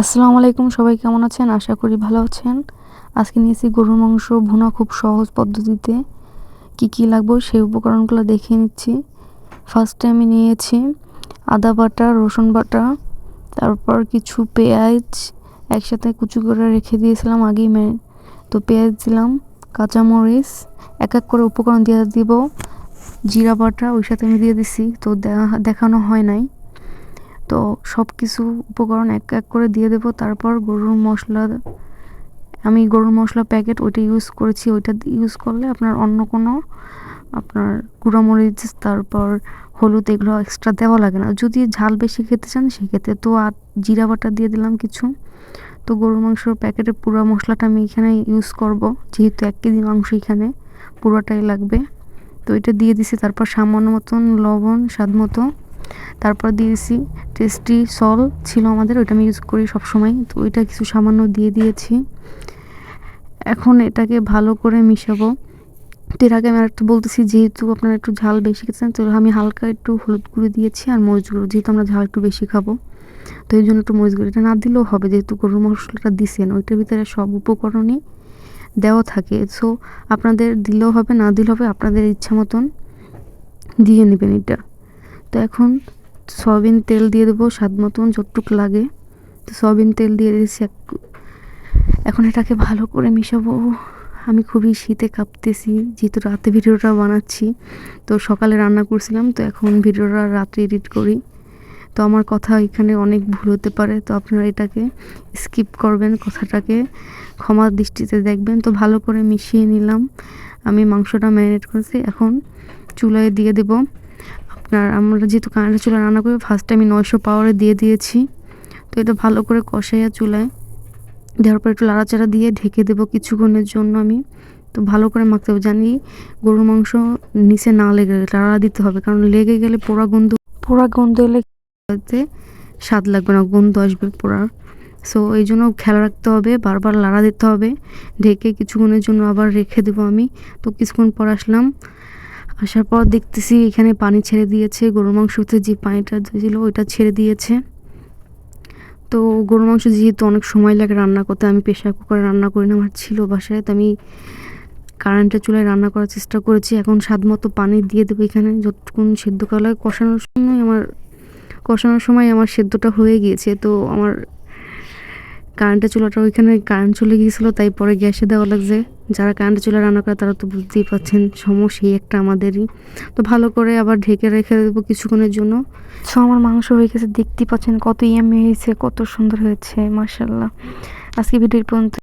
আসসালামু আলাইকুম, সবাই কেমন আছেন? আশা করি ভালো আছেন। আজকে নিয়েছি গরুর মাংস, ভুনা খুব সহজ পদ্ধতিতে। কি কি লাগবে সেই উপকরণগুলো দেখিয়ে নিচ্ছি। ফার্স্টে আমি নিয়েছি আদা বাটা, রসুন বাটা, তারপর কিছু পেঁয়াজ একসাথে কুচু করে রেখে দিয়েছিলাম আগেই মে, তো পেঁয়াজ দিলাম, কাঁচামরিচ, এক এক করে উপকরণ দিয়ে দিব। জিরা বাটা ওই সাথে আমি দিয়ে দিছি, তো দেখানো হয় নাই। তো সব কিছু উপকরণ এক এক করে দিয়ে দেবো। তারপর গরুর মশলা, আমি গরুর মশলা প্যাকেট ওইটা ইউজ করেছি। ওইটা ইউজ করলে আপনার অন্য কোনো আপনার গুঁড়ামরিচ, তারপর হলুদ এগুলো এক্সট্রা দেওয়া লাগে না। যদি ঝাল বেশি খেতে চান, সেক্ষেত্রে তো আর জিরা বাটা দিয়ে দিলাম কিছু। তো গরুর মাংসর প্যাকেটের পুরো মশলাটা আমি এখানে ইউজ করব। যেহেতু এক কেজি মাংস এখানে, পুরোটাই লাগবে। তো এটা দিয়ে দিছি। তারপর সামান্য মতন লবণ, স্বাদ মতো তারপর দিয়েছি টেস্টি সল ছিল আমাদের, ওইটা আমি ইউজ করি সবসময়। তো ওইটা কিছু সামান্য দিয়ে দিয়েছি। এখন এটাকে ভালো করে মিশাবো। এর আগে আমি আরেকটু বলতেছি, যেহেতু আপনারা একটু ঝাল বেশি খেতেছেন, তো আমি হালকা একটু হলুদ গুঁড়ো দিয়েছি আর মরিচ গুঁড়ো। যেহেতু আমরা ঝাল একটু বেশি খাব, তো এই জন্য একটু মরিচ গুঁড়ো। এটা না দিলেও হবে, যেহেতু গরুর মশলাটা দিছেন, ওইটার ভিতরে সব উপকরণই দেওয়া থাকে। সো আপনাদের দিলেও হবে, না দিলেও হবে, আপনাদের ইচ্ছা মতন দিয়ে নেবেন এটা। তো এখন সয়াবিন তেল দিয়ে দেবো, স্বাদ মতন যতটুকু লাগে। তো সয়াবিন তেল দিয়ে দিয়েছি এখন এটাকে ভালো করে মিশাবো। আমি খুবই শীতে কাঁপতেছি, যেহেতু রাতে ভিডিওটা বানাচ্ছি। তো সকালে রান্না করছিলাম, তো এখন ভিডিওটা রাত্রে এডিট করি। তো আমার কথা এখানে অনেক ভুল হতে পারে, তো আপনারা এটাকে স্কিপ করবেন কথাটাকে। ক্ষমা দৃষ্টিতে দেখবেন। তো ভালো করে মিশিয়ে নিলাম। আমি মাংসটা ম্যারিনেট করেছি। এখন চুলায় দিয়ে দেবো। আপনার আমরা যেহেতু কারেন্টের চুলা রান্না করি ফার্স্টে আমি নয়শো পাওয়ারে দিয়ে দিয়েছি। তো এটা ভালো করে কষাইয়া চুলায় দেওয়ার পর একটু লাড়াচাড়া দিয়ে ঢেকে দেবো কিছুক্ষণের জন্য আমি। তো ভালো করে মাখতে হবে জানি গরুর মাংস নিচে না লেগে গেলে লাড়া দিতে হবে কারণ লেগে গেলে পোড়া গন্ধ পোড়া গন্ধ এলে স্বাদ লাগবে না গন্ধ আসবে পোড়ার। সো এই জন্য খেয়াল রাখতে হবে বারবার লাড়া দিতে হবে। ঢেকে কিছুক্ষণের জন্য আবার রেখে দেবো আমি। তো কিছুক্ষণ পর আসলাম আসার পর দেখতেছি এখানে পানি ছেড়ে দিয়েছে। গরুর মাংসতে যে পানিটা ছিল ওইটা ছেড়ে দিয়েছে। তো গরুর মাংস যেহেতু অনেক সময় লাগে রান্না করতে, আমি প্রেশার কুকারে রান্না করি না। আমার ছিল বাসায়, তো আমি কারেন্টের চুলায় রান্না করার চেষ্টা করেছি। এখন স্বাদ মতো পানি দিয়ে দেবো এখানে। যতক্ষণ সেদ্ধ করা লাগে কষানোর সময় আমার, কষানোর সময় আমার সেদ্ধটা হয়ে গিয়েছে, তো আমার কারেন্টের চুলাটা ওইখানে কারেন্ট চলে গিয়েছিল, তাই পরে গ্যাসে দেওয়া লাগছে। যারা কারেন্টের চুলা রান্না করে তারা তো বুঝতেই পাচ্ছেন সমস্যা একটা আমাদেরই। তো ভালো করে আবার ঢেকে রেখে দেবো কিছুক্ষণের জন্য। সো আমার মাংস হয়ে গেছে দেখতেই পাচ্ছেন কত ইয়ামি হয়েছে, কত সুন্দর হয়েছে মার্শাল্লাহ আজকে ভিডিও পর্যন্ত